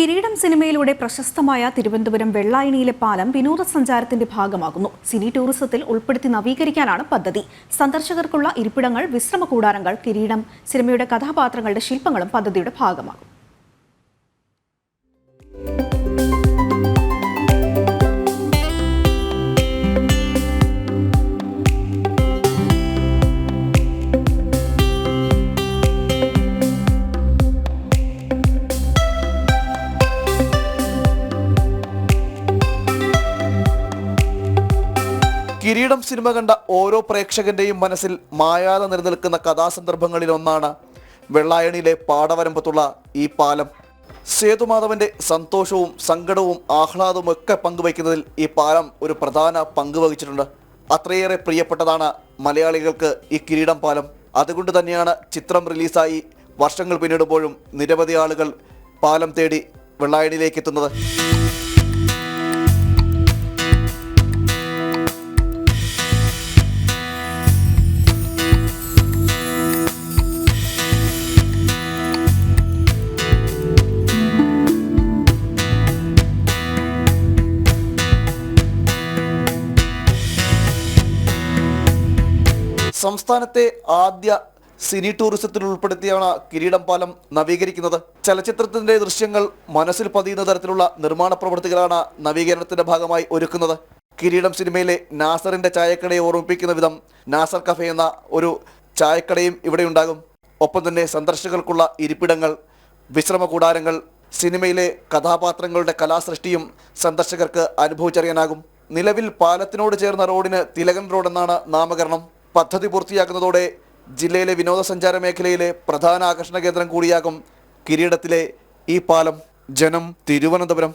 കിരീടം സിനിമയിലൂടെ പ്രശസ്തമായ തിരുവനന്തപുരം വെള്ളായണിയിലെ പാലം വിനോദസഞ്ചാരത്തിന്റെ ഭാഗമാകുന്നു. സിനി ടൂറിസത്തിൽ ഉൾപ്പെടുത്തി നവീകരിക്കാനാണ് പദ്ധതി. സന്ദർശകർക്കുള്ള ഇരിപ്പിടങ്ങൾ വിശ്രമ കൂടാരങ്ങൾ കിരീടം സിനിമയുടെ കഥാപാത്രങ്ങളുടെ ശില്പങ്ങളും പദ്ധതിയുടെ ഭാഗമാകും. കിരീടം സിനിമ കണ്ട ഓരോ പ്രേക്ഷകന്റെയും മനസ്സിൽ മായാതെ നിലനിൽക്കുന്ന കഥാസന്ദർഭങ്ങളിൽ ഒന്നാണ് വെള്ളായണിയിലെ പാടവരമ്പത്തുള്ള ഈ പാലം. സേതുമാധവന്റെ സന്തോഷവും സങ്കടവും ആഹ്ലാദവും ഒക്കെ പങ്കുവയ്ക്കുന്നതിൽ ഈ പാലം ഒരു പ്രധാന പങ്ക് വഹിച്ചിട്ടുണ്ട്. അത്രയേറെ പ്രിയപ്പെട്ടതാണ് മലയാളികൾക്ക് ഈ കിരീടം പാലം. അതുകൊണ്ട് തന്നെയാണ് ചിത്രം റിലീസായി വർഷങ്ങൾ പിന്നിടുമ്പോഴും നിരവധി ആളുകൾ പാലം തേടി വെള്ളായണിയിലേക്ക് എത്തുന്നത്. സംസ്ഥാനത്തെ ആദ്യ സിനി ടൂറിസത്തിൽ ഉൾപ്പെടുത്തിയാണ് കിരീടം പാലം നവീകരിക്കുന്നത്. ചലച്ചിത്രത്തിന്റെ ദൃശ്യങ്ങൾ മനസ്സിൽ പതിയുന്ന തരത്തിലുള്ള നിർമ്മാണ പ്രവൃത്തികളാണ് നവീകരണത്തിന്റെ ഭാഗമായി ഒരുക്കുന്നത്. കിരീടം സിനിമയിലെ നാസറിന്റെ ചായക്കടയെ ഓർമ്മിപ്പിക്കുന്ന വിധം നാസർ കഫേ എന്ന ഒരു ചായക്കടയും ഇവിടെ ഉണ്ടാകും. ഒപ്പം തന്നെ സന്ദർശകർക്കുള്ള ഇരിപ്പിടങ്ങൾ വിശ്രമ കൂടാരങ്ങൾ സിനിമയിലെ കഥാപാത്രങ്ങളുടെ കലാസൃഷ്ടിയും സന്ദർശകർക്ക് അനുഭവിച്ചറിയാനാകും. നിലവിൽ പാലത്തിനോട് ചേർന്ന റോഡിന് തിലകൻ റോഡ് എന്നാണ് നാമകരണം. പദ്ധതി പൂർത്തിയാക്കുന്നതോടെ ജില്ലയിലെ വിനോദസഞ്ചാര മേഖലയിലെ പ്രധാന ആകർഷണ കേന്ദ്രം കൂടിയാകും കിരീടത്തിലെ ഈ പാലം. ജനം തിരുവനന്തപുരം.